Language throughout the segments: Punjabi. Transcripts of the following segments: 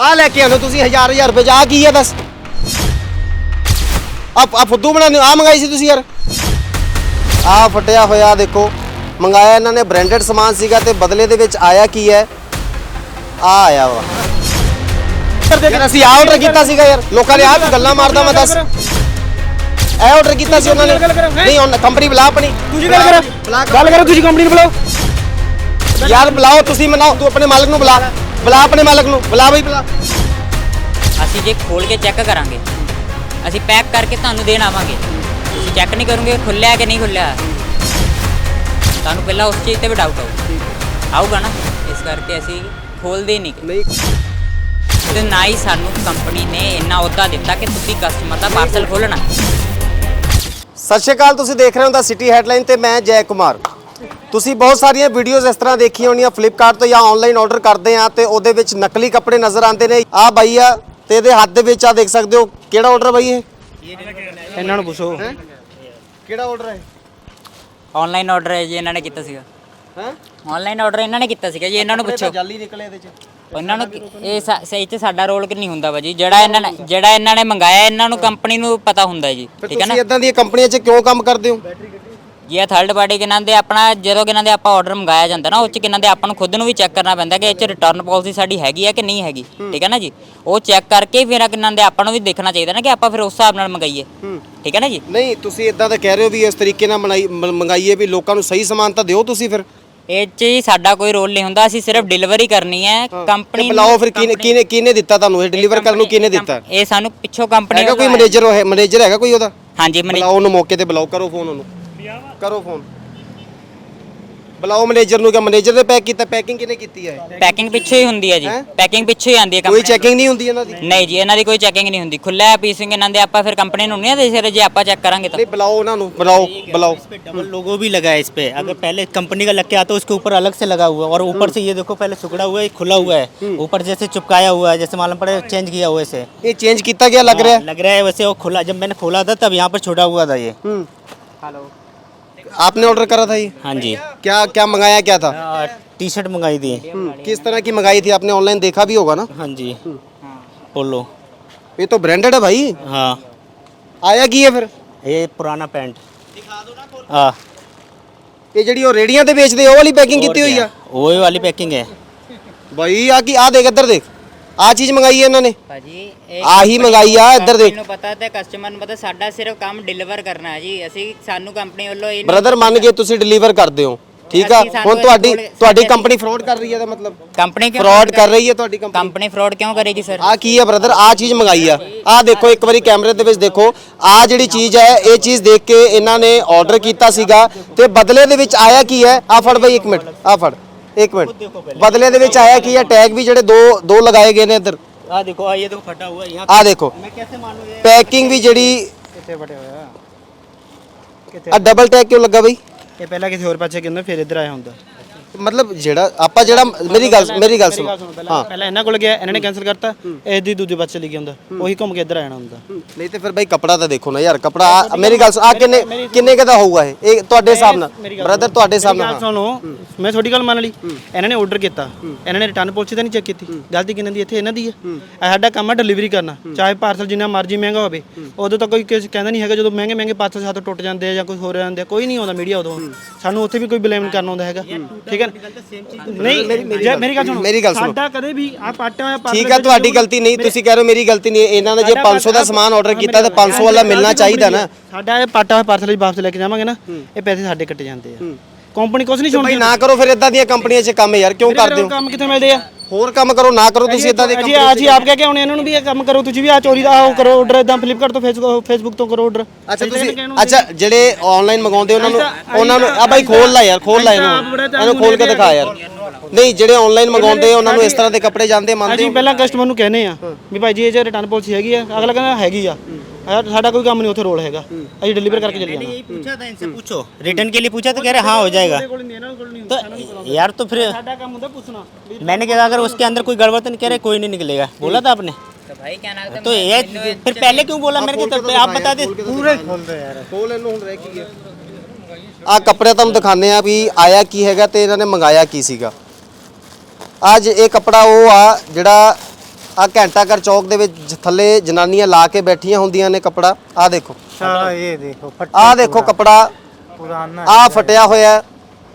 ਆ ਲੈ ਕੇ ਆਨੋ ਤੁਸੀਂ ਹਜ਼ਾਰ ਹਜ਼ਾਰ ਰੁਪਏ 'ਚ ਆਹ ਕੀ ਹੈ ਦੱਸ ਆ ਆ ਫੁੱਦੂ ਬਣਾਉਂਦੇ ਆ ਮੰਗਾਈ ਸੀ ਤੁਸੀਂ ਯਾਰ। ਆ ਫਟਿਆ ਹੋਇਆ ਦੇਖੋ। ਮੰਗਾਇਆ ਇਹਨਾਂ ਨੇ ਬ੍ਰਾਂਡਡ ਸਮਾਨ ਸੀਗਾ ਤੇ ਬਦਲੇ ਦੇ ਵਿੱਚ ਆਇਆ ਕੀ ਹੈ? ਆ ਆਇਆ ਵਾ। ਯਾਰ ਅਸੀਂ ਆ ਆਰਡਰ ਕੀਤਾ ਸੀਗਾ ਯਾਰ। ਲੋਕਾਂ ਨੇ ਆਹ ਗੱਲਾਂ ਮਾਰਦਾ ਮੈਂ ਦੱਸ। ਇਹ ਆਰਡਰ ਕੀਤਾ ਸੀ ਉਹਨਾਂ ਨੇ। ਨਹੀਂ ਕੰਪਨੀ ਬੁਲਾ ਆਪਣੀ। ਤੁਸੀਂ ਗੱਲ ਕਰੋ। ਗੱਲ ਕਰੋ ਤੁਸੀਂ ਕੰਪਨੀ ਨੂੰ ਬੁਲਾਓ। ਯਾਰ ਬੁਲਾਓ ਤੁਸੀਂ ਮਨਾਓ ਤੂੰ ਆਪਣੇ ਮਾਲਕ ਨੂੰ ਬੁਲਾ। ਬੁਲਾ ਆਪਣੇ ਮਾਲਕ ਨੂੰ ਬੁਲਾ ਬਈ ਬੁਲਾ। ਅਸੀਂ ਜੇ ਖੋਲ ਕੇ ਚੈੱਕ ਕਰਾਂਗੇ। ਅਸੀਂ ਪੈਕ ਕਰਕੇ ਤੁਹਾਨੂੰ ਦੇਣ ਆਵਾਂਗੇ। ਤੁਸੀਂ ਚੈੱਕ ਨਹੀਂ ਕਰੋਗੇ ਖੁੱਲਿਆ ਕਿ ਨਹੀਂ ਖੁੱਲਿਆ? ਤੁਹਾਨੂੰ ਪਹਿਲਾਂ ਉਸ ਚੀਜ਼ ਤੇ ਵੀ ਡਾਊਟ ਆਊ। ਆਊਗਾ ਨਾ? ਇਸ ਕਰਕੇ ਅਸੀਂ ਖੋਲਦੇ ਨਹੀਂ ਨਹੀਂ। ਤੇ ਨਾ ਹੀ ਸਾਨੂੰ ਕੰਪਨੀ ਨੇ ਇੰਨਾ ਅਹੁਦਾ ਦਿੱਤਾ ਕਿ ਤੁਸੀਂ ਕਸਟਮਰ ਦਾ ਪਾਰਸਲ ਖੋਲਣਾ। ਸਤਿ ਸ਼੍ਰੀ ਅਕਾਲ ਤੁਸੀਂ ਦੇਖ ਰਹੇ ਹੋ ਦਾ ਸਿਟੀ ਹੈਡਲਾਈਨ ਤੇ ਮੈਂ ਜੈ ਕੁਮਾਰ। ਤੁਸੀਂ ਬਹੁਤ ਸਾਰੀਆਂ ਵੀਡੀਓਜ਼ ਇਸ ਤਰ੍ਹਾਂ ਦੇਖੀਆਂ ਹੋਣੀਆਂ ਫਲਿੱਪਕਾਰਟ ਤੋਂ ਜਾਂ ਆਨਲਾਈਨ ਆਰਡਰ ਕਰਦੇ ਆ ਤੇ ਉਹਦੇ ਵਿੱਚ ਨਕਲੀ ਕੱਪੜੇ ਨਜ਼ਰ ਆਉਂਦੇ ਨੇ। ਆ ਬਾਈ ਆ ਤੇ ਇਹਦੇ ਹੱਥ ਦੇ ਵਿੱਚ ਆ ਦੇਖ ਸਕਦੇ ਹੋ ਕਿਹੜਾ ਆਰਡਰ ਬਾਈ ਇਹ? ਇਹਨਾਂ ਨੂੰ ਪੁੱਛੋ। ਕਿਹੜਾ ਆਰਡਰ ਹੈ ਆਨਲਾਈਨ ਆਰਡਰ ਜੀ ਇਹਨਾਂ ਨੇ ਕੀਤਾ ਸੀਗਾ। ਹੈ? ਆਨਲਾਈਨ ਆਰਡਰ ਇਹਨਾਂ ਨੇ ਕੀਤਾ ਸੀਗਾ ਜੀ ਇਹਨਾਂ ਨੂੰ ਪੁੱਛੋ। ਜਾਲੀ ਨਿਕਲੇ ਇਹਦੇ ਚ। ਉਹਨਾਂ ਨੂੰ ਇਹ ਸਹੀ ਚ ਸਾਡਾ ਰੋਲ ਕਿ ਨਹੀਂ ਹੁੰਦਾ ਵਾ ਜੀ? ਜਿਹੜਾ ਇਹਨਾਂ ਨੇ ਜਿਹੜਾ ਇਹਨਾਂ ਨੇ ਮੰਗਾਇਆ ਇਹਨਾਂ ਨੂੰ ਕੰਪਨੀ ਨੂੰ ਪਤਾ ਹੁੰਦਾ ਹੈ ਜੀ ਠੀਕ ਹੈ ਨਾ? ਤੁਸੀਂ ਇਦਾਂ ਦੀਆਂ ਕੰਪਨੀਆਂ 'ਚ ਕਿਉਂ ਕੰਮ ਕਰਦੇ ਹੋ? ਇਹ ਥਰਡ ਪਾਰਟੀ ਕਿਨਾਂ ਦੇ ਆਪਣਾ ਜਦੋਂ ਕਿਨਾਂ ਦੇ ਆਪਾਂ ਆਰਡਰ ਮੰਗਾਇਆ ਜਾਂਦਾ ਨਾ ਉਹ ਚ ਕਿਨਾਂ ਦੇ ਆਪਾਂ ਨੂੰ ਖੁਦ ਨੂੰ ਵੀ ਚੈੱਕ ਕਰਨਾ ਪੈਂਦਾ ਕਿ ਇਹ ਚ ਰਿਟਰਨ ਪਾਲਿਸੀ ਸਾਡੀ ਹੈਗੀ ਹੈ ਕਿ ਨਹੀਂ ਹੈਗੀ ਠੀਕ ਹੈ ਨਾ ਜੀ? ਉਹ ਚੈੱਕ ਕਰਕੇ ਫਿਰ ਕਿਨਾਂ ਦੇ ਆਪਾਂ ਨੂੰ ਵੀ ਦੇਖਣਾ ਚਾਹੀਦਾ ਨਾ ਕਿ ਆਪਾਂ ਫਿਰ ਉਸ ਹਿਸਾਬ ਨਾਲ ਮੰਗਾਈਏ। ਠੀਕ ਹੈ ਨਾ ਜੀ? ਨਹੀਂ ਤੁਸੀਂ ਇਦਾਂ ਤਾਂ ਕਹਿ ਰਹੇ ਹੋ ਵੀ ਇਸ ਤਰੀਕੇ ਨਾਲ ਮੰਗਾਈਏ ਵੀ ਲੋਕਾਂ ਨੂੰ ਸਹੀ ਸਮਾਨ ਤਾਂ ਦਿਓ ਤੁਸੀਂ ਫਿਰ। ਇਹ ਚ ਸਾਡਾ ਕੋਈ ਰੋਲ ਨਹੀਂ ਹੁੰਦਾ ਅਸੀਂ ਸਿਰਫ ਡਿਲੀਵਰੀ ਕਰਨੀ ਹੈ ਕੰਪਨੀ ਬੁਲਾਓ ਫਿਰ ਕਿਹਨੇ ਕਿਹਨੇ ਕਿਹਨੇ ਦਿੱਤਾ ਤੁਹਾਨੂੰ? ਇਹ ਡਿਲੀਵਰ ਕਰਨ ਨੂੰ ਕਿਹਨੇ ਦਿੱਤਾ? ਇਹ ਸਾਨੂੰ ਪਿੱਛੋਂ ਕੰਪਨੀ ਹੈਗਾ ਕੋਈ ਮੈਨੇਜਰ ਹੈ ਮੈਨੇਜਰ ਹੈਗਾ ਕੋਈ ਉਹਦਾ? ਹਾਂਜੀ ਬੁਲਾਓ ਉਹਨੂੰ ਮੌਕੇ ਤੇ ਬੁਲਾਓ ਕਰੋ ਫੋਨ ਉਹਨੂੰ। ਕਰੋ ਫੋਨ ਬੁਲਾਓ ਮੈਨੇਜਰ ਨੂੰ ਕਿ ਮੈਨੇਜਰ ਨੇ ਪੈਕ ਕੀਤਾ ਪੈਕਿੰਗ ਕਿਹਨੇ ਕੀਤੀ ਹੈ ਪੈਕਿੰਗ ਪਿੱਛੇ ਹੀ ਹੁੰਦੀ ਹੈ ਜੀ ਹੈਂ? ਪੈਕਿੰਗ ਪਿੱਛੇ ਹੀ ਆਉਂਦੀ ਹੈ ਕੋਈ ਕੰਪਨੀ ਚੈਕਿੰਗ ਨਹੀਂ ਹੁੰਦੀ ਇਹਨਾਂ ਦੀ ਨਹੀਂ ਜੀ ਇਹਨਾਂ ਦੀ ਕੋਈ ਚੈਕਿੰਗ ਨਹੀਂ ਹੁੰਦੀ ਖੁੱਲਾ ਪੀਸਿੰਗ ਇਹਨਾਂ ਦੇ ਆਪਾਂ ਫਿਰ ਕੰਪਨੀ ਨੂੰ ਨਹੀਂ ਦੇ ਸਕਦੇ ਜੇ ਆਪਾਂ ਚੈੱਕ ਕਰਾਂਗੇ ਤਾਂ ਨਹੀਂ ਬੁਲਾਓ ਉਹਨਾਂ ਨੂੰ ਬੁਲਾਓ ਬੁਲਾਓ इस पे डबल लोगो भी लगा है इस पे अगर पहले कंपनी का लग के आता है उसके ऊपर अलग से लगा हुआ है और ऊपर से ये देखो पहले सुखड़ा हुआ है ये खुला हुआ है ऊपर जैसे चिपकाया हुआ है जैसे मालूम पड़े चेंज किया हुआ है इसे ਇਹ ਚੇਂਜ ਕੀਤਾ ਗਿਆ ਲੱਗ ਰਿਹਾ हाँ, लग रहा है वैसे वो खुला जब मैंने खोला था तब यहाँ पर छोड़ा हुआ था ये हम्म आपने ऑर्डर करा था ये हाँ जी क्या क्या मंगाया क्या था टी शर्ट मंगाई थी हम्म, किस तरह की मंगाई थी आपने ऑनलाइन देखा भी होगा ना हाँ जी पोलो ये तो ब्रांडेड है भाई हाँ ਆਇਆ ਕੀ ਹੈ ਫਿਰ ये पुराना पैंट हाँ ਇਹ ਜਿਹੜੀ ਉਹ ਰੇੜੀਆਂ ਤੇ ਵੇਚਦੇ ਆ, ਉਹ ਵਾਲੀ ਪੈਕਿੰਗ और ਕੀਤੀ ਹੋਈ क्या? ਆ वही वाली पैकिंग है ਭਾਈ ਆ ਕੀ ਆ ਦੇਖ ਇੱਧਰ ਦੇਖ ਆ ਚੀਜ਼ ਮੰਗਾਈ ਹੈ ਇਹਨਾਂ ਨੇ? ਭਾਜੀ ਆਹੀ ਮੰਗਾਈ ਆ ਇੱਧਰ ਦੇਖ। ਮੈਨੂੰ ਪਤਾ ਤੇ ਕਸਟਮਰ ਨੂੰ ਪਤਾ ਸਾਡਾ ਸਿਰਫ ਕੰਮ ਡਿਲੀਵਰ ਕਰਨਾ ਹੈ ਜੀ। ਅਸੀਂ ਸਾਨੂੰ ਕੰਪਨੀ ਵੱਲੋਂ ਇਹ ਬ੍ਰਦਰ ਮੰਨ ਗਏ ਤੁਸੀਂ ਡਿਲੀਵਰ ਕਰਦੇ ਹੋ ਠੀਕ ਆ? ਅਸੀਂ ਸਾਨੂੰ ਹੁਣ ਤੁਹਾਡੀ ਤੁਹਾਡੀ ਕੰਪਨੀ ਫਰਾਡ ਕਰ ਰਹੀ ਹੈ ਦਾ ਮਤਲਬ ਕੰਪਨੀ ਕਿਉਂ ਫਰਾਡ ਕਰ ਰਹੀ ਹੈ ਤੁਹਾਡੀ ਕੰਪਨੀ ਕੰਪਨੀ ਫਰਾਡ ਕਿਉਂ ਕਰੇਗੀ ਸਰ ਆ ਕੀ ਹੈ ਬ੍ਰਦਰ ਆ ਚੀਜ਼ ਮੰਗਾਈ ਆ। ਆ ਦੇਖੋ ਇੱਕ ਵਾਰੀ ਕੈਮਰੇ ਦੇ ਵਿੱਚ ਦੇਖੋ। ਆ ਜਿਹੜੀ ਚੀਜ਼ ਹੈ ਇਹ ਚੀਜ਼ ਦੇਖ ਕੇ ਇਹਨਾਂ ਨੇ ਆਰਡਰ ਕੀਤਾ ਸੀਗਾ ਤੇ ਬਦਲੇ ਦੇ ਵਿੱਚ ਆਇਆ ਕੀ ਹੈ? ਆ ਫੜ ਬਈ ਇੱਕ ਮਿੰਟ ਆ ਫੜ। ਇੱਕ ਮਿੰਟ ਬਦਲੇ ਦੇ ਵਿੱਚ ਆਇਆ ਕੀ ਹੈ ਟੈਗ ਵੀ ਜਿਹੜੇ ਦੋ ਦੋ ਲਗਾਏ ਗਏ ਨੇ ਇੱਧਰ हाँ देखो हाँ, ये देखो फटा हुआ है यहाँ ਆ ਦੇਖੋ मैं कैसे मानूँ ये ਪੈਕਿੰਗ ਵੀ ਜਿਹੜੀ ਕਿੱਥੇ ਫਟਿਆ ਹੋਇਆ ਕਿੱਥੇ ਆ ਡਬਲ ਟੈਗ ਕਿਉਂ ਲੱਗਾ ਬਈ ਇਹ ਪਹਿਲਾਂ ਕਿਸੇ ਹੋਰ ਪਾਸੇ ਕਹਿੰਦਾ ਫਿਰ ਇੱਧਰ ਆਇਆ ਹੁੰਦਾ ਮਤਲਬ ਜਿਹੜਾ ਆਪਾਂ ਜਿਹੜਾ ਮੇਰੀ ਗੱਲ ਮੇਰੀ ਗੱਲ ਸੁਣੋ। ਹਾਂ। ਪਹਿਲਾਂ ਇਹਨਾਂ ਕੋਲ ਗਿਆ ਇਹਨਾਂ ਨੇ ਕੈਨਸਲ ਕਰਤਾ ਇਹ ਦੀ ਦੂਜੇ ਪਾਸੇ ਚਲੀ ਗਿਆ ਹੁੰਦਾ ਉਹੀ ਘੁੰਮ ਕੇ ਇੱਧਰ ਆ ਜਾਣਾ ਹੁੰਦਾ। ਨਹੀਂ ਤੇ ਫਿਰ ਬਈ ਕਪੜਾ ਤਾਂ ਦੇਖੋ ਨਾ ਯਾਰ ਕਪੜਾ ਮੇਰੀ ਗੱਲ ਆ ਕਿੰਨੇ ਕਿੰਨੇ ਕੁ ਦਾ ਹੋਊਗਾ ਇਹ? ਇਹ ਤੁਹਾਡੇ ਹਿਸਾਬ ਨਾਲ। ਬ੍ਰਦਰ ਤੁਹਾਡੇ ਹਿਸਾਬ ਨਾਲ। ਸੁਣੋ। ਮੈਂ ਤੁਹਾਡੀ ਗੱਲ ਮੰਨ ਲਈ। ਇਹਨਾਂ ਨੇ ਆਰਡਰ ਕੀਤਾ। ਇਹਨਾਂ ਨੇ ਰਿਟਰਨ ਪਾਲਿਸੀ ਤਾਂ ਨਹੀਂ ਚੈੱਕ ਕੀਤੀ। ਗਲਤੀ ਕਿਹਨਾਂ ਦੀ ਇੱਥੇ ਇਹਨਾਂ ਦੀ ਹੈ। ਸਾਡਾ ਕੰਮ ਹੈ ਡਿਲੀਵਰੀ ਕਰਨਾ। ਚਾਹੇ ਪਾਰਸਲ ਜਿੰਨਾ ਮਰਜ਼ੀ ਮਹਿੰਗਾ ਹੋਵੇ। ਉਦੋਂ ਤਾਂ ਕੋਈ ਕਿਸੇ ਕਹਿੰਦਾ ਨਹੀਂ ਹੈਗਾ ਜਦੋਂ ਮਹਿੰਗੇ ਮਹਿੰਗੇ ਪਾਰਸਲ ਸਾਥੋਂ ਟੁੱਟ ਜਾਂਦੇ ਆ ਜਾਂ ਕੁਝ ਹੋ ਜਾਂਦੇ ਕੋਈ ਨਹੀਂ ਆਉਂਦਾ ਮੀਡੀਆ ਉਦੋਂ। ਸਾਨੂੰ ਉੱਥੇ ਵੀ ਕੋਈ ਬਲੇਮ ਕਰਨਾ ਆਉਂਦਾ ਹੈਗਾ। ਠੀਕ ਹੈ ਨਾ? ਨਹੀਂ ਜੇ ਮੇਰੀ ਗੱਲ ਸੁਣੋ ਮੇਰੀ ਗੱਲ ਸੁਣੋ। ਸਾਡਾ ਕਦੇ ਵੀ ਆ ਪਾਟਿਆ ਹੋਇਆ ਠੀਕ ਵਿੱਚ ਤੁਹਾਡੀ ਗਲਤੀ ਨਹੀਂ ਤੁਸੀਂ ਕਹਿ ਰਹੇ ਹੋ ਮੇਰੀ ਗਲਤੀ ਨਹੀਂ ਹੈ। ਇਹਨਾਂ ਨੇ ਜੇ 500 ਦਾ ਸਮਾਨ ਆਰਡਰ ਕੀਤਾ ਤਾਂ 500 ਵਾਲਾ ਮਿਲਣਾ ਚਾਹੀਦਾ ਨਾ ਸਾਡਾ ਇਹ ਪਾਟਾ ਹੋਇਆ ਪਾਰਸਲ ਵਾਪਸ ਲੈ ਕੇ ਜਾਵਾਂਗੇ ਨਾ ਇਹ ਪੈਸੇ ਸਾਡੇ ਕੱਟੇ ਜਾਂਦੇ ਆ ਕੰਪਨੀ ਕੁਝ ਨਹੀਂ ਭਾਈ ਛੋੜਦੀ ਨਾ ਕਰੋ ਫਿਰ ਇਦਾਂ ਦੀਆਂ ਕੰਪਨੀਆਂ 'ਚ ਕੰਮ ਯਾਰ ਕਿਉਂ ਕਰਦੇ ਹੋ? ਕੰਮ ਕਿੱਥੇ ਮਿਲਦੇ ਆ? ਹੋਰ ਕੰਮ ਕਰੋ ਨਾ ਕਰੋ ਤੁਸੀਂ ਇਦਾਂ ਦੇ ਜੀ ਆ ਜੀ ਆਪ ਕਹਿ ਕੇ ਆਉਣੇ ਇਹਨਾਂ ਨੂੰ ਵੀ ਇਹ ਕੰਮ ਕਰੋ ਤੁਸੀਂ ਵੀ ਆ ਚੋਰੀ ਦਾ ਆਹ ਕਰੋ ਆਰਡਰ ਇਦਾਂ ਫਲਿੱਪਕਾਰਟ ਤੋਂ ਫੇਸਬੁੱਕ ਫੇਸਬੁੱਕ ਤੋਂ ਕਰੋ ਆਰਡਰ ਅੱਛਾ ਤੁਸੀਂ ਅੱਛਾ ਜਿਹੜੇ ਆਨਲਾਈਨ ਮੰਗਾਉਂਦੇ ਉਹਨਾਂ ਨੂੰ ਉਹਨਾਂ ਨੂੰ ਆ ਬਾਈ ਖੋਲ ਲੈ ਯਾਰ ਖੋਲ ਲੈ ਇਹਨੂੰ। ਇਹਨੂੰ ਖੋਲ ਕੇ ਦਿਖਾ ਯਾਰ। ਨਹੀਂ ਜਿਹੜੇ ਆਨਲਾਈਨ ਮੰਗਾਉਂਦੇ ਉਹਨਾਂ ਨੂੰ ਇਸ ਤਰ੍ਹਾਂ ਦੇ ਕੱਪੜੇ ਜਾਂਦੇ ਮੰਨਦੇ ਅਸੀਂ ਹੋ? ਪਹਿਲਾਂ ਕਸਟਮਰ ਨੂੰ ਕਹਿੰਦੇ ਆ ਵੀ ਭਾਈ ਜੀ ਇਹ ਜੇ ਰਿਟਰਨ ਪਾਲਿਸੀ ਹੈਗੀ ਆ ਅਗਲਾ ਕਹਿੰਦਾ ਹੈਗੀ ਆ। ਸਾਡਾ ਕੋਈ ਕੰਮ ਨਹੀਂ ਉੱਥੇ ਰੋਲ ਹੈਗਾ ਅਸੀਂ ਡਿਲੀਵਰ ਕਰਕੇ ਚਲੇ ਜਾਣਾ यही पूछा था इनसे पूछो रिटर्न के लिए पूछा तो कह रहे हाँ हो जाएगा तो यार तो फिर ਸਾਡਾ ਕੰਮ ਹੁੰਦਾ ਪੁੱਛਣਾ मैंने कहा अगर उसके अंदर कोई गड़बड़ तो नहीं कह रहे कोई नहीं निकलेगा बोला था आपने तो भाई क्या नाम तो ये फिर पहले क्यों बोला मेरे को तो आप बता दे ਪੂਰੇ ਖੋਲਦੇ ਯਾਰ ਖੋਲ ਇਹਨੂੰ ਹੁਣ ਰਹਿ ਕੀ ਹੈ ਆ ਕੱਪੜੇ ਤੁਹਾਨੂੰ ਦਿਖਾਣੇ ਆ ਵੀ ਆਇਆ ਕੀ ਹੈਗਾ ਤੇ ਇਹਨਾਂ ਨੇ ਮੰਗਾਇਆ ਕੀ ਸੀਗਾ ਅੱਜ ਇਹ ਕੱਪੜਾ ਉਹ ਆ ਜਿਹੜਾ ਆ ਘੰਟਾ ਘਰ ਚੌਕ ਦੇ ਵਿੱਚ ਥੱਲੇ ਜਨਾਨੀਆਂ ਲਾ ਕੇ ਬੈਠੀਆਂ ਹੁੰਦੀਆਂ ਨੇ ਕਪੜਾ ਆ ਦੇਖੋ ਦੇਖੋ ਫਟਾ ਆ ਦੇਖੋ ਕਪੜਾ ਆ ਫਟਿਆ ਹੋਇਆ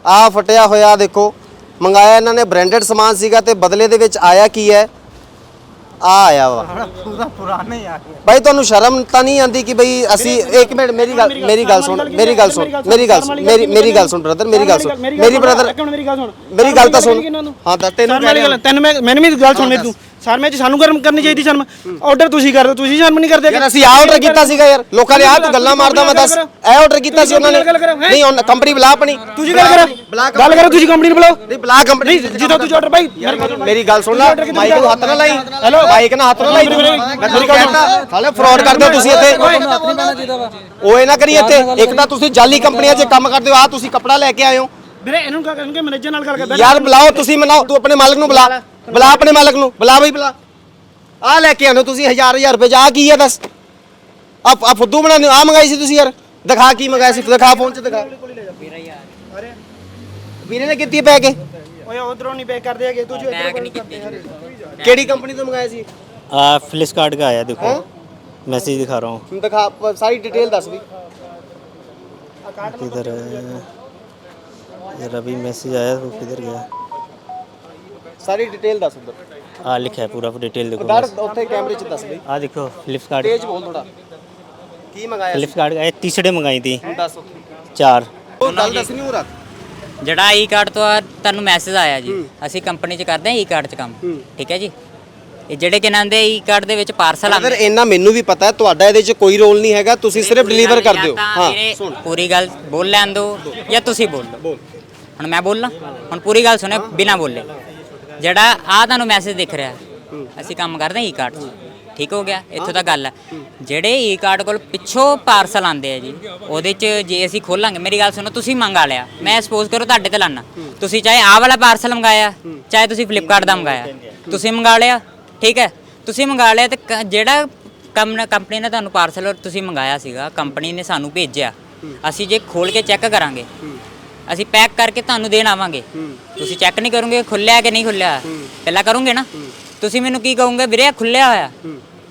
ਆ ਫਟਿਆ ਹੋਇਆ ਦੇਖੋ ਮੰਗਾਇਆ ਇਹਨਾਂ ਨੇ ਬ੍ਰਾਂਡਡ ਸਮਾਨ ਸੀਗਾ ਤੇ ਬਦਲੇ ਦੇ ਵਿੱਚ ਆਇਆ ਕੀ ਹੈ ਆ ਆਇਆ ਵਾ ਪੂਰਾ ਪੁਰਾਣਾ ਹੀ ਆ ਗਿਆ ਭਾਈ ਤੁਹਾਨੂੰ ਸ਼ਰਮ ਤਾਂ ਨਹੀਂ ਆਂਦੀ ਕਿ ਬਈ ਅਸੀਂ 1 ਮਿੰਟ ਮੇਰੀ ਗੱਲ ਮੇਰੀ ਗੱਲ ਸੁਣ ਮੇਰੀ ਗੱਲ ਸੁਣ ਮੇਰੀ ਗੱਲ ਸੁਣ ਮੇਰੀ ਮੇਰੀ ਗੱਲ ਸੁਣ ਬ੍ਰਦਰ ਮੇਰੀ ਗੱਲ ਸੁਣ ਮੇਰੀ ਬ੍ਰਦਰ ਮੇਰੀ ਗੱਲ ਸੁਣ ਹਾਂ ਤਾਂ ਤੈਨੂੰ ਤੈਨੂੰ ਮੈਨੂੰ ਵੀ ਗੱਲ ਸੁਣਨੀ ਤੂੰ ਸਰ ਮੈਂ ਜੀ ਸਾਨੂੰ ਗਰਮ ਕਰਨੀ ਚਾਹੀਦੀ ਸ਼ਰਮ ਆਰਡਰ ਤੁਸੀਂ ਕਰਦੇ ਤੁਸੀਂ ਸ਼ਰਮ ਨਹੀਂ ਕਰਦੇ ਯਾਰ ਅਸੀਂ ਆ ਆਰਡਰ ਕੀਤਾ ਸੀਗਾ ਯਾਰ। ਲੋਕਾਂ ਨੇ ਆ ਤੂੰ ਗੱਲਾਂ ਮਾਰਦਾ ਮੈਂ ਦੱਸ ਇਹ ਆਰਡਰ ਕੀਤਾ ਸੀ ਉਹਨਾਂ ਨੇ। ਨਹੀਂ ਹੁਣ ਕੰਪਨੀ ਬੁਲਾ ਆਪਣੀ। ਤੁਸੀਂ ਗੱਲ ਕਰੋ। ਗੱਲ ਕਰੋ ਤੁਸੀਂ ਕੰਪਨੀ ਨੂੰ ਬੁਲਾਓ। ਨਹੀਂ ਬੁਲਾ ਕੰਪਨੀ ਨਹੀਂ ਜਦੋਂ ਤੁਸੀਂ ਆਰਡਰ ਭਾਈ ਮੇਰੀ ਗੱਲ ਸੁਣ ਲੈ। ਮਾਈਕ ਨੂੰ ਹੱਥ ਨਾ ਲਾਈ। ਹੈਲੋ ਮਾਈਕ ਨਾਲ ਹੱਥ ਨਾ ਲਾਈ। ਤੂੰ। ਮੈਂ ਤੁਹਾਨੂੰ ਕਹਿਤਾ ਹਾਲੇ ਫਰਾਡ ਕਰਦੇ ਹੋ ਤੁਸੀਂ ਇੱਥੇ। ਓਏ ਨਾ ਕਰੀ ਇੱਥੇ। ਇੱਕ ਤਾਂ ਤੁਸੀਂ ਜਾਲੀ ਕੰਪਨੀਆਂ 'ਚ ਕੰਮ ਕਰਦੇ ਹੋ ਆ ਤੁਸੀਂ ਕੱਪੜਾ ਲੈ ਕੇ ਆਏ ਹੋ। ਵੀਰੇ ਇਹਨੂੰ ਕਹ ਕਰਨਗੇ ਮੈਨੇਜਰ ਨਾਲ ਗੱਲ ਕਰ। ਯਾਰ ਬੁਲਾਓ ਤੁਸੀਂ ਮਨਾਓ ਤੂੰ ਆਪਣੇ ਮਾਲਕ ਨੂੰ ਬੁਲਾ। ਬੁਲਾ ਆਪਣੇ ਮਾਲਕ ਨੂੰ ਬੁਲਾ ਬਈ ਬੁਲਾ ਆ ਲੈ ਕੇ ਆਨੋ ਤੁਸੀਂ ਹਜ਼ਾਰ ਹਜ਼ਾਰ ਰੁਪਏ 'ਚ ਆ ਕੀ ਹੈ ਦੱਸ ਆ ਆ ਫੁੱਦੂ ਬਣਾਉਂਦੇ ਆ ਮੰਗਾਈ ਸੀ ਤੁਸੀਂ ਯਾਰ ਦਿਖਾ ਕੀ ਮੰਗਾਇਆ ਸੀ ਦਿਖਾ ਫੋਨ 'ਚ ਦਿਖਾ ਵੀਰੇ ਨੇ ਕੀਤੀ ਪੈ ਕੇ ਓਏ ਉਧਰੋਂ ਨਹੀਂ ਪੇ ਕਰਦੇ ਹੈਗੇ ਤੂੰ ਜੋ ਪੈਕ ਨਹੀਂ ਕੀਤੀ ਕਿਹੜੀ ਕੰਪਨੀ ਤੋਂ ਮੰਗਾਇਆ ਸੀ फ्लिपकार्ट का आया देखो हाँ? मैसेज दिखा रहा हूँ ਦਿਖਾ ਪ- ਸਾਰੀ ਡਿਟੇਲ ਦੱਸ ਵੀ किधर है यार अभी मैसेज आया तो किधर गया ਸਾਰੀ ਡਿਟੇਲ ਦੱਸ ਅੰਦਰ ਆ ਲਿਖਿਆ ਹੈ ਪੂਰਾ ਡਿਟੇਲ ਦੇਖੋ ਦਰ ਉੱਥੇ ਕੈਮਰੇ 'ਚ ਦੱਸ ਬਈ। ਆ ਦੇਖੋ ਫਲਿੱਪਕਾਰਟ ਤੇਜ਼ ਬੋਲ ਥੋੜਾ ਕੀ ਮੰਗਾਇਆ ਸੀ? ਇਹ ਟੀ-ਸ਼ਰਟ ਮੰਗਾਈ ਤੀ। ਦੱਸ ਚਾਰ। ਉਹ ਗੱਲ ਦੱਸਣੀ ਉਹ ਰੱਖ ਜਿਹੜਾ ਈ ਕਾਰਡ ਤੋਂ ਆ ਤੁਹਾਨੂੰ ਮੈਸੇਜ ਆਇਆ ਜੀ। ਅਸੀਂ ਕੰਪਨੀ 'ਚ ਕਰਦੇ ਹਾਂ ਈ ਕਾਰਡ 'ਚ ਕੰਮ। ਠੀਕ ਹੈ ਜੀ? ਇਹ ਜਿਹੜੇ ਕਿ ਨਾਂਦੇ ਈ ਕਾਰਡ ਦੇ ਵਿੱਚ ਪਾਰਸਲ ਆਉਂਦੇ ਅਗਰ ਇੰਨਾ ਮੈਨੂੰ ਵੀ ਪਤਾ ਹੈ ਤੁਹਾਡਾ ਇਹਦੇ 'ਚ ਕੋਈ ਰੋਲ ਨਹੀਂ ਹੈਗਾ ਤੁਸੀਂ ਸਿਰਫ ਡਿਲੀਵਰ ਕਰਦੇ ਹੋ। ਹਾਂ ਪੂਰੀ ਗੱਲ ਬੋਲ ਲੈਣ ਦੋ ਜਾਂ ਤੁਸੀਂ ਬੋਲ ਹੁਣ ਮੈਂ ਬੋਲਾਂ? ਹੁਣ ਪੂਰੀ ਗੱਲ ਸੁਣਿਓ ਬਿਨਾ ਬੋਲੇ। ਜਿਹੜਾ ਆ ਤੁਹਾਨੂੰ ਮੈਸੇਜ ਦਿਖ ਰਿਹਾ, ਅਸੀਂ ਕੰਮ ਕਰਦੇ ਹਾਂ ਈ ਕਾਰਡ 'ਚ। ਠੀਕ ਹੋ ਗਿਆ? ਇੱਥੋਂ ਤੱਕ ਗੱਲ ਹੈ। ਜਿਹੜੇ ਈ ਕਾਰਡ ਕੋਲ ਪਿੱਛੋਂ ਪਾਰਸਲ ਆਉਂਦੇ ਆ ਜੀ, ਉਹਦੇ 'ਚ ਜੇ ਅਸੀਂ ਖੋਲਾਂਗੇ, ਮੇਰੀ ਗੱਲ ਸੁਣੋ, ਤੁਸੀਂ ਮੰਗਾ ਲਿਆ। ਮੈਂ ਸਪੋਜ਼ ਕਰੋ ਤੁਹਾਡੇ ਤੇ ਲਾਣਾ ਤੁਸੀਂ ਚਾਹੇ ਆਹ ਵਾਲਾ ਪਾਰਸਲ ਮੰਗਾਇਆ, ਚਾਹੇ ਤੁਸੀਂ ਫਲਿੱਪਕਾਰਟ ਦਾ ਮੰਗਾਇਆ। ਤੁਸੀਂ ਮੰਗਾ ਲਿਆ, ਠੀਕ ਹੈ? ਤੁਸੀਂ ਮੰਗਾ ਲਿਆ ਤੇ ਕ- ਜਿਹੜਾ ਕੰਮ ਕੰਪਨੀ ਨੇ ਤੁਹਾਨੂੰ ਪਾਰਸਲ ਤੁਸੀਂ ਮੰਗਾਇਆ ਸੀਗਾ ਕੰਪਨੀ ਨੇ ਸਾਨੂੰ ਭੇਜਿਆ। ਅਸੀਂ ਜੇ ਖੋਲ ਕੇ ਚੈੱਕ ਕਰਾਂਗੇ ਅਸੀਂ ਪੈਕ ਕਰਕੇ ਤੁਹਾਨੂੰ ਦੇਣ ਆਵਾਂਗੇ। ਤੁਸੀਂ ਚੈੱਕ ਨਹੀਂ ਕਰੋਗੇ ਖੁੱਲਿਆ ਕਿ ਨਹੀਂ ਖੁੱਲਿਆ? ਪਹਿਲਾਂ ਕਰੋਗੇ ਨਾ? ਤੁਸੀਂ ਮੈਨੂੰ ਕੀ ਕਹੋਗੇ? ਵੀਰੇ ਖੁੱਲਿਆ ਹੋਇਆ।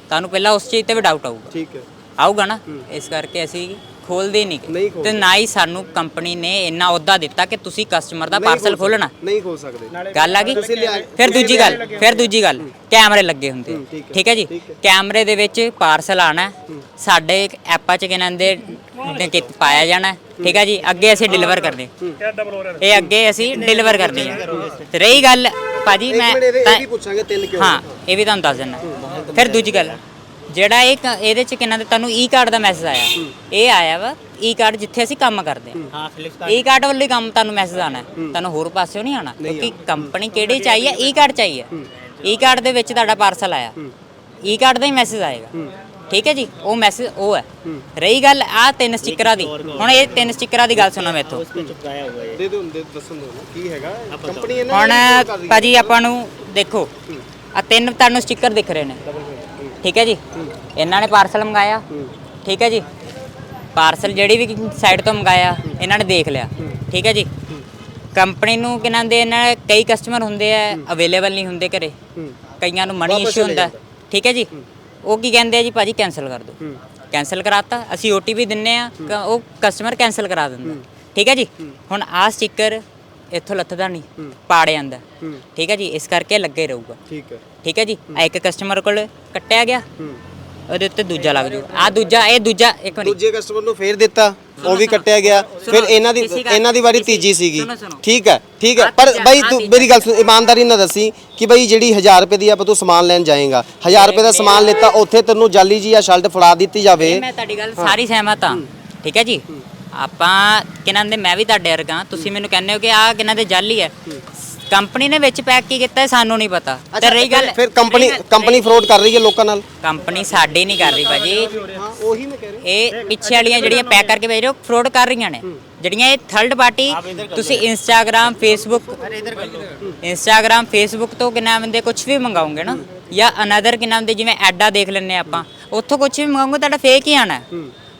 ਤੁਹਾਨੂੰ ਪਹਿਲਾਂ ਉਸ ਚੀਜ਼ ਤੇ ਵੀ ਡਾਊਟ ਆਊਗਾ। ਠੀਕ ਹੈ। ਆਊਗਾ ਨਾ? ਇਸ ਕਰਕੇ ਅਸੀਂ ਖੋਲਦੇ ਨਹੀਂ। ਤੇ ਨਾ ਹੀ ਸਾਨੂੰ ਕੰਪਨੀ ਨੇ ਇੰਨਾ ਅਹੁਦਾ ਦਿੱਤਾ ਕਿ ਤੁਸੀਂ ਕਸਟਮਰ ਦਾ ਪਾਰਸਲ ਖੋਲਣਾ। ਨਹੀਂ ਖੋਲ ਸਕਦੇ। ਗੱਲ ਆ ਗਈ? ਫਿਰ ਦੂਜੀ ਗੱਲ ਫਿਰ ਦੂਜੀ ਗੱਲ ਕੈਮਰੇ ਲੱਗੇ ਹੁੰਦੇ। ਠੀਕ ਹੈ, ਜੀ। ਕੈਮਰੇ ਦੇ ਵਿੱਚ ਪਾਰਸਲ ਆਣਾ ਸਾਡੇ ਇੱਕ ਐਪਾਂ ਚ ਕਿਨਾਂ ਦੇ ਪਾਇਆ ਜਾਣਾ। ਠੀਕ ਹੈ ਜੀ? ਅੱਗੇ ਅਸੀਂ ਡਿਲੀਵਰ ਕਰਨੇ। ਇਹ ਅੱਗੇ ਅਸੀਂ ਡਿਲੀਵਰ ਕਰਨੇ ਆ। ਤੇ ਰਹੀ ਗੱਲ ਭਾਜੀ ਮੈਂ ਇਹ ਵੀ ਪੁੱਛਾਂਗੇ ਤਿੰਨ ਕਿਉਂ? ਹਾਂ ਇਹ ਵੀ ਤੁਹਾਨੂੰ ਦੱਸ ਦਿੰਦਾ। ਫਿਰ ਦੂਜੀ ਗੱਲ ਜਿਹੜਾ ਇਹ ਇਹਦੇ ਚ ਕਿੰਨਾ ਤੁਹਾਨੂੰ ਈ ਕਾਰਡ ਦਾ ਮੈਸੇਜ ਆਇਆ। ਇਹ ਆਇਆ ਵਾ ਈ ਕਾਰਡ ਜਿੱਥੇ ਅਸੀਂ ਕੰਮ ਕਰਦੇ ਹਾਂ। ਹਾਂ ਈ ਕਾਰਡ ਵੱਲੋਂ ਕੰਮ ਤੁਹਾਨੂੰ ਮੈਸੇਜ ਆਣਾ ਤੁਹਾਨੂੰ ਹੋਰ ਪਾਸਿਓਂ ਨਹੀਂ ਆਣਾ ਕਿਉਂਕਿ ਕੰਪਨੀ ਕਿਹੜੇ ਚਾਹੀਏ ਈ ਕਾਰਡ ਚਾਹੀਏ ਈ ਕਾਰਡ ਦੇ ਵਿੱਚ ਤੁਹਾਡਾ ਪਾਰਸਲ ਆਇਆ। ਈ ਕਾਰਡ ਦਾ ਹੀ ਮੈਸੇਜ ਆਏਗਾ। ਠੀਕ ਹੈ ਜੀ? ਉਹ ਮੈਸੇਜ ਉਹ ਹੈ। ਰਹੀ ਗੱਲ ਆ ਤਿੰਨ ਸਟਿੱਕਰਾਂ ਦੀ। ਹੁਣ ਇਹ ਤਿੰਨ ਸਟਿੱਕਰਾਂ ਦੀ ਗੱਲ ਸੁਣੋ ਮੈਥੋਂ। ਦੇ ਹੁਣ ਭਾਜੀ ਆਪਾਂ ਨੂੰ ਦੇਖੋ ਆ ਤਿੰਨ ਤੁਹਾਨੂੰ ਸਟicker ਦਿਖ ਰਹੇ ਨੇ। ਠੀਕ ਹੈ ਜੀ? ਇਹਨਾਂ ਨੇ ਪਾਰਸਲ ਮੰਗਾਇਆ। ਠੀਕ ਹੈ ਜੀ? ਪਾਰਸਲ ਜਿਹੜੀ ਵੀ ਸਾਈਡ ਤੋਂ ਮੰਗਾਇਆ ਇਹਨਾਂ ਨੇ ਦੇਖ ਲਿਆ। ਠੀਕ ਹੈ ਜੀ? ਕੰਪਨੀ ਨੂੰ ਕਿਨਾਂ ਦੇ ਇਹਨਾਂ ਕਈ ਕਸਟਮਰ ਹੁੰਦੇ ਆ ਅਵੇਲੇਬਲ ਨਹੀਂ ਹੁੰਦੇ ਘਰੇ। ਕਈਆਂ ਨੂੰ ਮਨੀ ਇਸ਼ੂ ਹੁੰਦਾ। ਠੀਕ ਹੈ ਜੀ? ਉਹ ਕੀ ਕਹਿੰਦੇ ਆ ਜੀ ਭਾਜੀ ਕੈਨਸਲ ਕਰ ਦਿਓ। ਕੈਨਸਲ ਕਰਾਤਾ ਅਸੀਂ ਓਟੀਪੀ ਦਿੰਨੇ ਆ ਉਹ ਕਸਟਮਰ ਕੈਨਸਲ ਕਰਾ ਦਿੰਦਾ। ਠੀਕ ਹੈ ਜੀ? ਹੁਣ ਆਹ ਸਟicker ਇੱਥੋਂ ਲੱਥਦਾ ਨਹੀਂ ਪਾੜ ਜਾਂਦਾ। ਠੀਕ ਹੈ ਜੀ? ਇਸ ਕਰਕੇ ਲੱਗੇ ਰਹੂਗਾ। ਠੀਕ ਹੈ। ਠੀਕ ਹੈ ਜੀ? ਆ ਇੱਕ ਕਸਟਮਰ ਕੋਲ ਕੱਟਿਆ ਗਿਆ। ਉਹਦੇ ਉੱਤੇ ਦੂਜਾ ਲੱਗ ਜੂ। ਆ ਦੂਜਾ ਇਹ ਦੂਜਾ ਇੱਕ ਮਿੰਟ। ਦੂਜੇ ਕਸਟਮਰ ਨੂੰ ਫੇਰ ਦਿੱਤਾ ਉਹ ਵੀ ਕੱਟਿਆ ਗਿਆ। ਫਿਰ ਇਹਨਾਂ ਦੀ ਇਹਨਾਂ ਦੀ ਵਾਰੀ ਤੀਜੀ ਸੀਗੀ। ਠੀਕ ਹੈ ਠੀਕ ਹੈ। ਪਰ ਬਾਈ ਤੂੰ। ਮੇਰੀ ਗੱਲ ਸੁਣ ਇਮਾਨਦਾਰੀ ਨਾਲ ਦੱਸੀ ਕਿ ਬਾਈ ਜਿਹੜੀ 1000 ਰੁਪਏ ਦੀ ਆਪਾਂ ਤੂੰ ਸਮਾਨ ਲੈਣ ਜਾਏਗਾ। 1000 ਰੁਪਏ ਦਾ ਸਮਾਨ ਲਿੱਤਾ ਉੱਥੇ ਤੈਨੂੰ ਜਾਲੀ ਜੀ ਜਾਂ ਸ਼ਰਟ ਫੜਾ ਦਿੱਤੀ ਜਾਵੇ। ਮੈਂ ਤੁਹਾਡੀ ਗੱਲ ਸਾਰੀ ਸਹਿਮਤ ਹਾਂ। ਠੀਕ ਹੈ ਜੀ? ਆਪਾਂ ਕਿਨਾਂ ਦੇ ਮੈਂ ਵੀ ਤੁਹਾਡੇ ਵਰਗਾ ਤੁਸੀਂ ਮੈਨੂੰ ਕਹਿੰਦੇ ਹੋ ਕਿ ਆ ਕਿਨਾਂ ਦੇ ਜਾਲੀ ਹੈ। ਕੰਪਨੀ ਨੇ ਵਿੱਚ ਪੈਕ ਕੀ ਕੀਤਾ ਸਾਨੂੰ ਨਹੀਂ ਪਤਾ। ਤੇ ਰਹੀ ਗੱਲ ਫਿਰ ਕੰਪਨੀ ਕੰਪਨੀ ਫਰੋਡ ਕਰ ਰਹੀ ਹੈ ਲੋਕਾਂ ਨਾਲ? ਕੰਪਨੀ ਸਾਡੀ ਨਹੀਂ ਕਰ ਰਹੀ ਭਾਜੀ। ਹਾਂ ਉਹੀ ਮੈਂ ਕਹਿ ਰਿਹਾ। ਇਹ ਪਿੱਛੇ ਵਾਲੀਆਂ ਜਿਹੜੀਆਂ ਪੈਕ ਕਰਕੇ ਭੇਜ ਰਹੇ ਹੋ ਫਰੋਡ ਕਰ ਰਹੀਆਂ ਨੇ। ਜਿਹੜੀਆਂ ਇਹ ਥਰਡ ਪਾਰਟੀ ਤੁਸੀਂ ਇੰਸਟਾਗ੍ਰam ਫੇਸਬੁੱਕ ਇੰਸਟਾਗ੍ਰam ਫੇਸਬੁੱਕ ਤੋਂ ਕਿ ਨਾਮ ਦੇ ਕੁਝ ਵੀ ਮੰਗਾਉਂਗੇ ਨਾ ਜਾਂ ਅਨਦਰ ਕਿ ਨਾਮ ਦੇ ਜਿਵੇਂ ਐਡਾ ਦੇਖ ਲੈਂਦੇ ਆਪਾਂ ਉੱਥੋਂ ਕੁਝ ਵੀ ਮੰਗਾਉਂਗੇ ਤੁਹਾਡਾ ਫੇਕ ਹੀ ਆਣਾ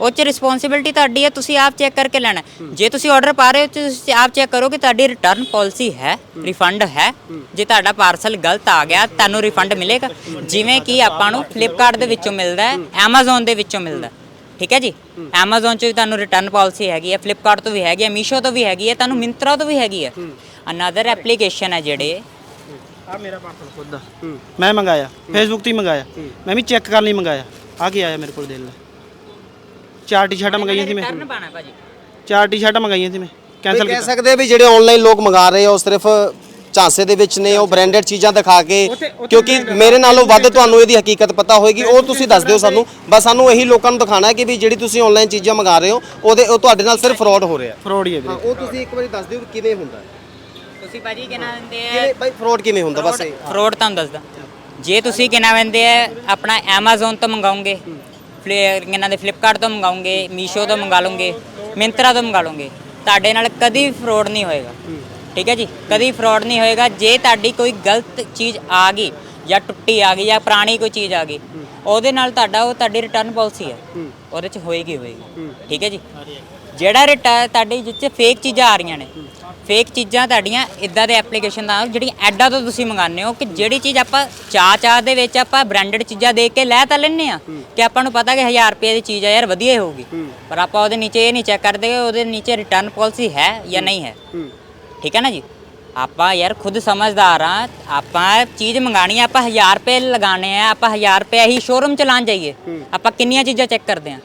ਉਹ ਚ ਰਿਸਪੌਂਸਿਬਿਲਟੀ ਤੁਹਾਡੀ ਹੈ, ਤੁਸੀਂ ਆਪ ਚੈੱਕ ਕਰਕੇ ਲੈਣਾ। ਜੇ ਤੁਸੀਂ ਆਰਡਰ ਪਾ ਰਹੇ ਹੋ ਤੁਸੀਂ ਆਪ ਚੈੱਕ ਕਰੋ ਕਿ ਤੁਹਾਡੀ ਰਿਟਰਨ ਪਾਲਿਸੀ ਹੈ ਰਿਫੰਡ ਹੈ। ਜੇ ਤੁਹਾਡਾ ਪਾਰਸਲ ਗਲਤ ਆ ਗਿਆ, ਤੁਹਾਨੂੰ ਰਿਫੰਡ ਮਿਲੇਗਾ। ਜਿਵੇਂ ਕਿ ਆਪਾਂ ਨੂੰ ਫਲਿੱਪਕਾਰਟ ਦੇ ਵਿੱਚੋਂ ਮਿਲਦਾ ਹੈ, Amazon ਦੇ ਵਿੱਚੋਂ ਮਿਲਦਾ ਠੀਕ ਹੈ ਜੀ? Amazon 'ਚ ਵੀ ਤੁਹਾਨੂੰ ਰਿਟਰਨ ਪਾਲਿਸੀ ਹੈਗੀ ਹੈ ਫਲਿੱਪਕਾਰਟ ਤੋਂ ਵੀ ਹੈਗੀ ਹੈ ਮੀਸ਼ੋ ਤੋਂ ਵੀ ਹੈਗੀ ਹੈ, ਤੁਹਾਨੂੰ ਮਿੰਤਰਾ ਤੋਂ ਵੀ ਹੈਗੀ ਹੈ। ਅਨਦਰ ਐਪਲੀਕੇਸ਼ਨ ਹੈ ਜਿਹੜੇ। ਆ ਮੇਰਾ ਪਾਰਸਲ ਖੁਦ ਦਾ। ਮੈਂ ਮੰਗਾਇਆ। ਫੇਸਬੁੱਕ ਤੇ ਹੀ ਮੰਗਾਇਆ। ਮੈਂ ਵੀ ਚੈੱਕ ਕਰਨ ਲਈ ਮੰਗਾਇਆ। ਆ ਕੀ ਆਇਆ ਮੇਰੇ ਕੋਲ ਦੇਖ ਲੈ। ਚਾਰ ਟੀ-ਸ਼ਰਟਾਂ ਮੰਗਾਈਆਂ ਸੀ ਮੈਂ। ਰਿਟਰਨ ਪਾਣਾ ਭਾਜੀ। ਚਾਰ ਟੀ-ਸ਼ਰਟਾਂ ਮੰਗਾਈਆਂ ਸੀ ਮੈਂ। ਕੈਨਸਲ ਕਹਿ ਸਕਦੇ ਆ ਵੀ ਜਿਹੜੇ ਆਨਲਾਈਨ ਲੋਕ ਮੰਗਾ ਰਹੇ ਆ ਉਹ ਸਿਰਫ ਝਾਂਸੇ ਦੇ ਵਿੱਚ ਨੇ ਉਹ ਬ੍ਰਾਂਡਡ ਚੀਜ਼ਾਂ ਦਿਖਾ ਕੇ ਕਿਉਂਕਿ ਮੇਰੇ ਨਾਲੋਂ ਵੱਧ ਤੁਹਾਨੂੰ ਇਹਦੀ ਹਕੀਕਤ ਪਤਾ ਹੋਏਗੀ ਉਹ ਤੁਸੀਂ ਦੱਸ ਦਿਓ ਸਾਨੂੰ। ਬਸ ਸਾਨੂੰ ਇਹੀ ਲੋਕਾਂ ਨੂੰ ਦਿਖਾਣਾ ਹੈ ਕਿ ਵੀ ਜਿਹੜੀ ਤੁਸੀਂ ਆਨਲਾਈਨ ਚੀਜ਼ਾਂ ਮੰਗਾ ਰਹੇ ਹੋ ਉਹਦੇ ਉਹ ਤੁਹਾਡੇ ਨਾਲ ਸਿਰਫ ਫਰਾਡ ਹੋ ਰਿਹਾ। ਫਰੋਡ ਹੀ ਹੈ ਵੀਰੇ। ਉਹ ਤੁਸੀਂ ਇੱਕ ਵਾਰੀ ਦੱਸ ਦਿਓ ਕਿ ਕਿਵੇਂ ਹੁੰਦਾ। ਤੁਸੀਂ ਭਾਜੀ ਕਿਹਨਾਂ ਦਿੰਦੇ ਆ? ਕਿਵੇਂ ਬਾਈ ਫਰਾਡ ਕਿਵੇਂ ਹੁੰਦਾ ਬਸ ਇਹ ਫਰੋਡ ਤੁਹਾਨੂੰ ਦੱਸਦਾ। ਜੇ ਤੁਸੀਂ ਕਿਹਨਾਂ ਵੰਦੇ ਆ ਆਪਣਾ Amazon ਤੋਂ ਮੰਗਾਉਂਗੇ ਇਹਨਾਂ ਦੇ ਫਲਿੱਪਕਾਰਟ ਤੋਂ ਮੰਗਾਉਂਗੇ ਮੀਸ਼ੋ ਤੋਂ ਮੰਗਾ ਲਓਗੇ ਮਿੰਤਰਾ ਤੋਂ ਮੰਗਾ ਲਓਗੇ ਤੁਹਾਡੇ ਨਾਲ ਕਦੀ ਫਰੋਡ ਨਹੀਂ ਹੋਏਗਾ। ਠੀਕ ਹੈ ਜੀ? ਕਦੀ ਫਰੋਡ ਨਹੀਂ ਹੋਏਗਾ। ਜੇ ਤੁਹਾਡੀ ਕੋਈ ਗਲਤ ਚੀਜ਼ ਆ ਗਈ ਜਾਂ ਟੁੱਟੀ ਆ ਗਈ ਜਾਂ ਪੁਰਾਣੀ ਕੋਈ ਚੀਜ਼ ਆ ਗਈ ਉਹਦੇ ਨਾਲ ਤੁਹਾਡਾ ਉਹ ਤੁਹਾਡੀ ਰਿਟਰਨ ਪਾਲਿਸੀ ਹੈ। ਉਹਦੇ ਚ ਹੋਏਗੀ ਹੋਏਗੀ। ਠੀਕ ਹੈ ਜੀ? ਜਿਹੜਾ ਰਿਟਰਨ ਤੁਹਾਡੇ ਜਿੱਥੇ ਫੇਕ ਚੀਜ਼ਾਂ ਆ ਰਹੀਆਂ ਨੇ। ਫੇਕ ਚੀਜ਼ਾਂ ਤੁਹਾਡੀਆਂ ਇਦਾਂ ਦੇ ਐਪਲੀਕੇਸ਼ਨ ਦਾ ਜਿਹੜੀਆਂ ਐਡਾਂ ਤੋਂ ਤੁਸੀਂ ਮੰਗਾਉਂਦੇ ਹੋ ਕਿ ਜਿਹੜੀ ਚੀਜ਼ ਆਪਾਂ ਚਾਹ ਚਾਹ ਦੇ ਵਿੱਚ ਆਪਾਂ ਬ੍ਰਾਂਡਡ ਚੀਜ਼ਾਂ ਦੇਖ ਕੇ ਲੈ ਤਾਂ ਲੈਂਦੇ ਆ ਕਿ ਆਪਾਂ ਨੂੰ ਪਤਾ ਕਿ 1000 ਰੁਪਏ ਦੀ ਚੀਜ਼ ਆ ਯਾਰ ਵਧੀਆ ਹੋਊਗੀ। ਪਰ ਆਪਾਂ ਉਹਦੇ ਨੀਚੇ ਇਹ ਨਹੀਂ ਚੈੱਕ ਕਰਦੇ ਉਹਦੇ ਨੀਚੇ ਰਿਟਰਨ ਪਾਲਿਸੀ ਹੈ ਜਾਂ ਨਹੀਂ ਹੈ। ਠੀਕ ਹੈ ਨਾ ਜੀ? ਆਪਾਂ ਯਾਰ ਖੁਦ ਸਮਝਦਾਰ ਆ ਆਪਾਂ ਚੀਜ਼ ਮੰਗਾਣੀ ਆ ਆਪਾਂ 1000 ਰੁਪਏ ਲਗਾਣੇ ਆ ਆਪਾਂ 1000 ਰੁਪਏ ਹੀ ਸ਼ੋਰੂਮ ਚਲਾਣ ਜਾਈਏ। ਆਪਾਂ ਕਿੰਨੀਆਂ ਚੀਜ਼ਾਂ ਚੈੱਕ ਕਰਦੇ ਆ?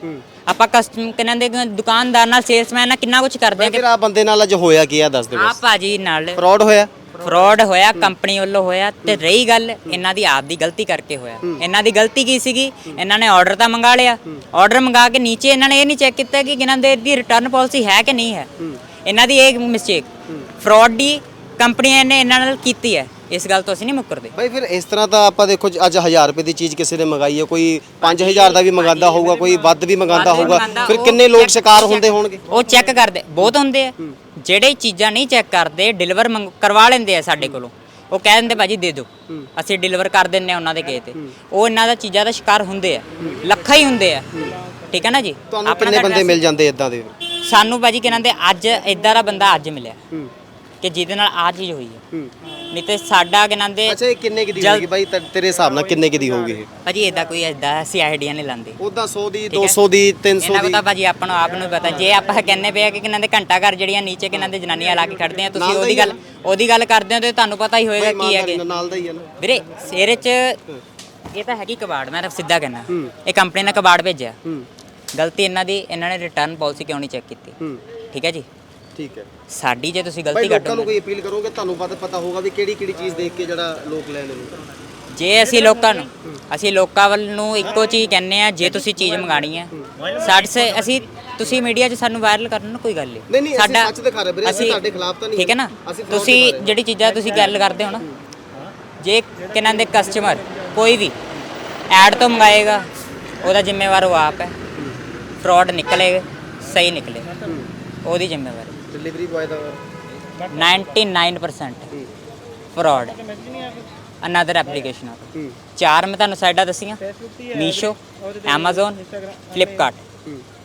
ਆਪਾਂ ਕਸਟਮ ਕਿੰਨਾਂ ਦੇ ਦੁਕਾਨਦਾਰ ਨਾਲ ਸੇਲਸਮੈਨ ਨਾਲ ਕਿੰਨਾ ਕੁਝ ਕਰਦੇ ਆ ਫਿਰ ਆ ਬੰਦੇ ਨਾਲ ਅੱਜ ਹੋਇਆ ਕੀ ਆ ਦੱਸ ਦਿਓ ਆ ਭਾਜੀ ਨਾਲ ਫਰਾਡ ਹੋਇਆ? ਫਰਾਡ ਹੋਇਆ ਕੰਪਨੀ ਵੱਲੋਂ ਹੋਇਆ ਤੇ ਰਹੀ ਗੱਲ ਇਹਨਾਂ ਦੀ ਆਪ ਦੀ ਗਲਤੀ ਕਰਕੇ ਹੋਇਆ। ਇਹਨਾਂ ਦੀ ਗਲਤੀ ਕੀ ਸੀਗੀ? ਇਹਨਾਂ ਨੇ ਆਰਡਰ ਤਾਂ ਮੰਗਾ ਲਿਆ। ਆਰਡਰ ਮੰਗਾ ਕੇ ਨੀਚੇ ਇਹਨਾਂ ਨੇ ਇਹ ਨਹੀਂ ਚੈੱਕ ਕੀਤਾ ਕਿ ਇਹਨਾਂ ਦੇ ਦੀ ਰਿਟਰਨ ਪਾਲਿਸੀ ਹੈ ਕਿ ਨਹੀਂ ਹੈ। ਇਹਨਾਂ ਦੀ ਇਹ ਮਿਸਟੇਕ ਫਰਾਡ ਦੀ ਕੰਪਨੀਆਂ ਨੇ ਇਹਨਾਂ ਨਾਲ ਕੀਤੀ ਹੈ। ਇਸ ਗੱਲ ਤੋਂ ਅਸੀਂ ਨਹੀਂ ਮੁੱਕਰਦੇ। ਬਾਈ ਫਿਰ ਇਸ ਤਰ੍ਹਾਂ ਤਾਂ ਆਪਾਂ ਦੇਖੋ ਜੀ ਅੱਜ 1000 ਰੁਪਏ ਦੀ ਚੀਜ਼ ਕਿਸੇ ਨੇ ਮੰਗਾਈ ਹੈ ਕੋਈ 5000 ਦਾ ਵੀ ਮੰਗਾਉਂਦਾ ਹੋਊਗਾ ਕੋਈ ਵੱਧ ਵੀ ਮੰਗਾਉਂਦਾ ਹੋਊਗਾ। ਫਿਰ ਕਿੰਨੇ ਲੋਕ ਸ਼ਿਕਾਰ ਹੁੰਦੇ ਹੋਣਗੇ? ਉਹ ਚੈੱਕ ਕਰਦੇ ਬਹੁਤ ਹੁੰਦੇ ਆ। ਜਿਹੜੇ ਚੀਜ਼ਾਂ ਨਹੀਂ ਚੈੱਕ ਕਰਦੇ ਡਿਲੀਵਰ ਕਰਵਾ ਲੈਂਦੇ ਆ ਸਾਡੇ ਕੋਲੋਂ। ਉਹ ਕਹਿ ਦਿੰਦੇ ਭਾਜੀ ਦੇ ਦਿਓ। ਅਸੀਂ ਡਿਲੀਵਰ ਕਰ ਦਿੰਨੇ ਆ ਉਹਨਾਂ ਦੇ ਕਹੇ ਤੇ। ਉਹ ਇਹਨਾਂ ਦਾ ਚੀਜ਼ਾਂ ਦਾ ਸ਼ਿਕਾਰ ਹੁੰਦੇ ਆ। ਲੱਖਾਂ ਹੀ ਹੁੰਦੇ ਆ। ਠੀਕ ਹੈ ਨਾ ਜੀ? ਤੁਹਾਨੂੰ ਆਪਣਾ ਕਿੰਨੇ ਤਾਂ ਬੰਦੇ ਮਿਲ ਜਾਂਦੇ ਇਦਾਂ ਦੇ? ਸਾਨੂੰ ਭਾਜੀ ਕਿਹਨਾਂ ਦੇ ਅੱਜ ਇਦਾਂ ਦਾ ਬੰਦਾ ਅੱਜ ਮਿਲਿਆ। ਕਿ ਜਿਹਦੇ ਨਾਲ ਆ ਚੀਜ਼ ਹੋਈ ਹੈ। ਨਹੀਂ ਤੇ ਸਾਡਾ ਕਿਹਨਾਂ ਦੇ ਅੱਛਾ ਇਹ ਕਿੰਨੇ ਕੀ ਦੀ ਜਲ- ਹੋਊਗੀ ਬਾਈ ਤੇ- ਤੇਰੇ ਹਿਸਾਬ ਨਾਲ ਕਿੰਨੇ ਕੀ ਦੀ ਹੋਊਗੀ ਇਹ? ਭਾਜੀ ਇਦਾਂ ਕੋਈ ਇਦਾਂ ਅਸੀਂ ਆਈਡੀਆ ਨਹੀਂ ਲਾਂਦੇ ਉਦਾਂ 100 ਦੀ ਠੀਕ ਹੈ। 200 ਦੀ 300 ਇਹਨਾਂ ਦੀ। ਪਤਾ ਭਾਜੀ ਆਪਾਂ ਨੂੰ ਆਪ ਨੂੰ ਪਤਾ। ਜੇ ਆਪਾਂ ਕਹਿੰਨੇ ਪਿਆ ਕਿ ਕਿਨਾਂ ਦੇ ਘੰਟਾ ਘਰ ਜਿਹੜੀਆਂ ਨੀਚੇ ਕਿਨਾਂ ਦੇ ਜਨਾਨੀਆਂ ਲਾ ਕੇ ਖੜਦੇ ਆ ਤੁਸੀਂ ਨਾਲ ਦਾ ਉਹਦੀ ਹੀ ਗੱਲ ਉਹਦੀ ਗੱਲ ਕਰਦੇ ਹੋ ਤੇ ਤੁਹਾਨੂੰ ਪਤਾ ਹੀ ਹੋਏਗਾ ਕੀ ਹੈ ਕਿ ਨਾਲ ਦਾ ਹੀ ਹੈ ਨਾ। ਵੀਰੇ ਸਿਰ 'ਚ ਇਹ ਤਾਂ ਹੈਗੀ ਕਬਾੜ ਮੈਂ ਤਾਂ ਸਿੱਧਾ ਕਹਿਣਾ ਇਹ ਕੰਪਨੀ ਨੇ ਕਬਾੜ ਭੇਜਿਆ। ਗਲਤੀ ਇਹਨਾਂ ਦੀ ਇਹਨਾਂ ਨੇ ਰਿਟਰਨ ਪਾਲਿਸੀ ਕਿਉਂ ਨਹੀਂ ਚੈੱਕ ਕੀਤੀ? ਹੂੰ। ਠੀਕ ਹੈ ਜੀ? ਠੀਕ ਹੈ। ਸਾਡੀ ਜੇ ਤੁਸੀਂ ਗਲਤੀ ਲੋਕਾਂ ਨੂੰ ਕੋਈ ਅਪੀਲ ਕਰੋਗੇ? ਤੁਹਾਨੂੰ ਪਤਾ ਪਤਾ ਹੋਊਗਾ ਵੀ ਕਿਹੜੀ ਕਿਹੜੀ ਚੀਜ਼ ਦੇਖ ਕੇ ਜਿਹੜਾ ਲੋਕ ਲੈਣ ਨੂੰ ਜੇ ਅਸੀਂ ਲੋਕਾਂ ਨੂੰ ਅਸੀਂ ਲੋਕਾਂ ਵੱਲ ਨੂੰ ਇੱਕੋ ਚੀਜ਼ ਕਹਿੰਨੇ ਆ ਜੇ ਤੁਸੀਂ ਚੀਜ਼ ਮੰਗਾਣੀ ਹੈ। ਸਾਡੇ ਸੇ ਅਸੀਂ ਤੁਸੀਂ ਮੀਡੀਆ 'ਚ ਸਾਨੂੰ ਵਾਇਰਲ ਕਰਨ ਨੂੰ ਕੋਈ ਗੱਲ ਨਹੀਂ, ਨਹੀਂ ਨਹੀਂ, ਅਸੀਂ ਸੱਚ ਦਿਖਾ ਰਹੇ ਵੀਰੇ, ਅਸੀਂ ਤੁਹਾਡੇ ਖਿਲਾਫ਼ ਤਾਂ ਨਹੀਂ ਠੀਕ ਹੈ ਨਾ? ਅਸੀਂ fraud ਤੁਸੀਂ ਦਿਖਾ ਰਹੇ। ਜਿਹੜੀ ਚੀਜ਼ਾਂ ਤੁਸੀਂ ਗੱਲ ਕਰਦੇ ਹੋ ਨਾ ਜੇ ਕਿਨਾਂ ਦੇ ਕਸਟਮਰ ਕੋਈ ਵੀ ਐਡ ਤੋਂ ਮੰਗਾਏਗਾ ਉਹਦਾ ਜ਼ਿੰਮੇਵਾਰ ਉਹ ਆਪ ਹੈ। ਫਰਾਡ ਨਿਕਲੇ ਸਹੀ ਨਿਕਲੇ ਉਹਦੀ ਜ਼ਿੰਮੇਵਾਰੀ। ਡਿਲੀਵਰੀ ਬॉय ਦਾ 99% ਫਰਾਡ ਅਨਦਰ ਐਪਲੀਕੇਸ਼ਨ ਆ। ਚਾਰ ਮੈਂ ਤੁਹਾਨੂੰ ਸਾਈਡਾਂ ਦੱਸੀਆਂ। ਮੀਸ਼ੋ Amazon ਫਲਿੱਪਕਾਰਟ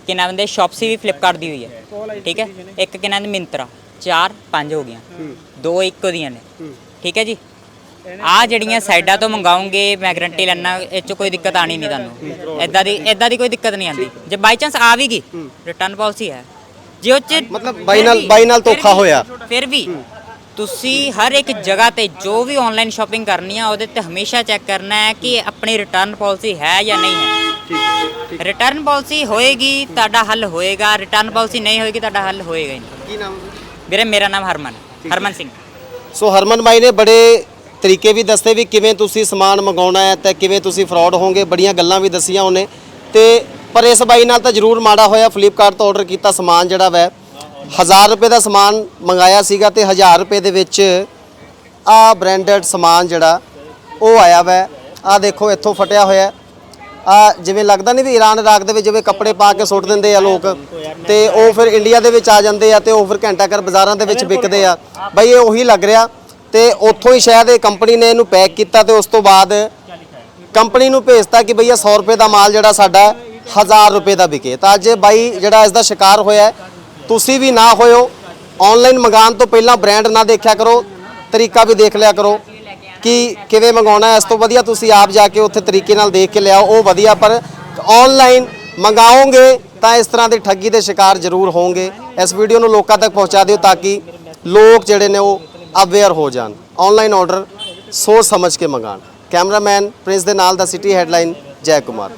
ਕਿ ਨਾਮ ਦੇ ਸ਼ਾਪਸੀ ਵੀ ਫਲਿੱਪਕਾਰਟ ਦੀ ਹੋਈ ਹੈ ਠੀਕ ਹੈ? ਇੱਕ ਕਿ ਨਾਮ ਦੇ ਮਿੰਤਰਾ ਚਾਰ ਪੰਜ ਹੋ ਗਈਆਂ। ਦੋ ਇੱਕੋ ਦੀਆਂ ਨੇ। ਠੀਕ ਹੈ ਜੀ? ਆ ਜਿਹੜੀਆਂ ਸਾਈਡਾਂ ਤੋਂ ਮੰਗਾਉਂਗੇ ਮੈਂ ਗਰੰਟੀ ਲੈਣਾ ਇਹ ਚ ਕੋਈ ਦਿੱਕਤ ਆਣੀ ਨਹੀਂ ਤੁਹਾਨੂੰ। ਐਦਾਂ ਦੀ ਐਦਾਂ ਦੀ ਕੋਈ ਦਿੱਕਤ ਨਹੀਂ ਆਂਦੀ ਜੇ। ਬਾਈ ਚਾਂਸ ਆ ਵੀ ਗਈ ਰਿਟਰਨ ਪਾਲਿਸੀ ਹੈ। ਜੇ ਉਹ ਚ ਮਤਲਬ ਬਾਈ ਫਿਰ ਨਾਲ- ਵੀ- ਬਾਈ ਨਾਲ ਫਿਰ ਧੋਖਾ ਵੀ- ਹੋਇਆ। ਫਿਰ ਵੀ ਤੁਸੀਂ ਹਰ ਇੱਕ ਜਗ੍ਹਾ ਤੇ ਜੋ ਵੀ ਆਨਲਾਈਨ ਸ਼ਾਪਿੰਗ ਕਰਨੀ ਆ ਉਹਦੇ ਤੇ ਹਮੇਸ਼ਾ ਚੈੱਕ ਕਰਨਾ ਹੈ ਕਿ ਆਪਣੀ ਰਿਟਰਨ ਪਾਲਿਸੀ ਹੈ ਜਾਂ ਨਹੀਂ ਹੈ। ਠੀਕ ਠੀਕ ਰਿਟਰਨ ਪਾਲਿਸੀ ਹੋਏਗੀ ਤੁਹਾਡਾ ਹੱਲ ਹੋਏਗਾ। ਰਿਟਰਨ ਪਾਲਿਸੀ ਨਹੀਂ ਹੋਏਗੀ ਤੁਹਾਡਾ ਹੱਲ ਹੋਏਗਾ ਹੀ ਨਹੀਂ। ਕੀ ਨਾਮ ਵੀਰੇ ਮੇਰਾ ਨਾਮ ਹਰਮਨ ਹਰਮਨ ਸਿੰਘ। ਸੋ ਹਰਮਨ ਬਾਈ ਨੇ ਬੜੇ ਤਰੀਕੇ ਵੀ ਦੱਸੇ ਵੀ ਕਿਵੇਂ ਤੁਸੀਂ ਸਮਾਨ ਮੰਗਾਉਣਾ ਹੈ ਤੇ ਕਿਵੇਂ ਤੁਸੀਂ ਫਰਾਡ ਹੋਵੋਗੇ ਬੜੀਆਂ ਗੱਲਾਂ ਵੀ ਦੱਸੀਆਂ ਉਹਨੇ। ਤੇ ਪਰ ਇਸ ਬਾਈ ਨਾਲ ਤਾਂ ਜ਼ਰੂਰ ਮਾੜਾ ਹੋਇਆ। ਫਲਿੱਪਕਾਰਟ ਤੋਂ ਆਰਡਰ ਕੀਤਾ ਸਮਾਨ ਜਿਹੜਾ ਵੈ 1000 ਰੁਪਏ ਦਾ ਸਮਾਨ ਮੰਗਾਇਆ ਸੀਗਾ ਤੇ 1000 ਰੁਪਏ ਦੇ ਵਿੱਚ ਆ ਬ੍ਰਾਂਡਡ ਸਮਾਨ ਜਿਹੜਾ ਉਹ ਆਇਆ ਵੈ। ਆ ਦੇਖੋ ਇੱਥੋਂ ਫਟਿਆ ਹੋਇਆ। ਆ ਜਿਵੇਂ ਲੱਗਦਾ ਨਹੀਂ ਵੀ ਈਰਾਨ ਇਰਾਕ ਦੇ ਵਿੱਚ ਜਿਵੇਂ ਕੱਪੜੇ ਪਾ ਕੇ ਸੁੱਟ ਦਿੰਦੇ ਆ ਲੋਕ ਤੇ ਉਹ ਫਿਰ ਇੰਡੀਆ ਦੇ ਵਿੱਚ ਆ ਜਾਂਦੇ ਆ ਤੇ ਉਹ ਫਿਰ ਘੰਟਾ ਘਰ ਬਾਜ਼ਾਰਾਂ ਦੇ ਵਿੱਚ ਵਿਕਦੇ ਆ। ਬਈ ਇਹ ਉਹੀ ਲੱਗ ਰਿਹਾ ਤੇ ਉੱਥੋਂ ਹੀ ਸ਼ਾਇਦ ਇਹ ਕੰਪਨੀ ਨੇ ਇਹਨੂੰ ਪੈਕ ਕੀਤਾ ਤੇ ਉਸ ਤੋਂ ਬਾਅਦ ਕੰਪਨੀ ਨੂੰ ਭੇਜਤਾ ਕਿ ਭਈਆ 100 ਰੁਪਏ ਦਾ ਮਾਲ ਜਿਹੜਾ ਸਾਡਾ 1000 ਰੁਪਏ ਦਾ ਵਿਕੇ। ਤਾਂ ਅੱਜ ਇਹ ਬਾਈ ਜਿਹੜਾ ਇਸ ਦਾ ਸ਼ਿਕਾਰ ਹੋਇਆ ਤੁਸੀਂ ਵੀ ਨਾ ਹੋਇਓ। ਆਨਲਾਈਨ ਮੰਗਾਉਣ ਤੋਂ ਪਹਿਲਾਂ ਬ੍ਰਾਂਡ ਨਾ ਦੇਖਿਆ ਕਰੋ, ਤਰੀਕਾ ਵੀ ਦੇਖ ਲਿਆ ਕਰੋ ਕਿ ਕਿਵੇਂ ਮੰਗਾਉਣਾ ਇਸ ਤੋਂ ਵਧੀਆ ਤੁਸੀਂ ਆਪ ਜਾ ਕੇ ਉੱਥੇ ਤਰੀਕੇ ਨਾਲ ਦੇਖ ਕੇ ਲਿਆਓ, ਉਹ ਵਧੀਆ। ਪਰ ਆਨਲਾਈਨ ਮੰਗਾਓਗੇ ਤਾਂ ਇਸ ਤਰ੍ਹਾਂ ਦੀ ਠੱਗੀ ਦੇ ਸ਼ਿਕਾਰ ਜ਼ਰੂਰ ਹੋਵੋਗੇ ਇਸ ਵੀਡੀਓ ਨੂੰ ਲੋਕਾਂ ਤੱਕ ਪਹੁੰਚਾ ਦਿਓ ਤਾਂ ਕਿ ਲੋਕ ਜਿਹੜੇ ਨੇ ਉਹ ਅਵੇਅਰ ਹੋ ਜਾਣ। ਆਨਲਾਈਨ ਆਰਡਰ ਸੋਚ ਸਮਝ ਕੇ ਮੰਗਾਣ ਕੈਮਰਾਮੈਨ ਪ੍ਰਿੰਸ ਦੇ ਨਾਲ ਦਾ ਸਿਟੀ ਹੈਡਲਾਈਨ ਜੈ ਕੁਮਾਰ।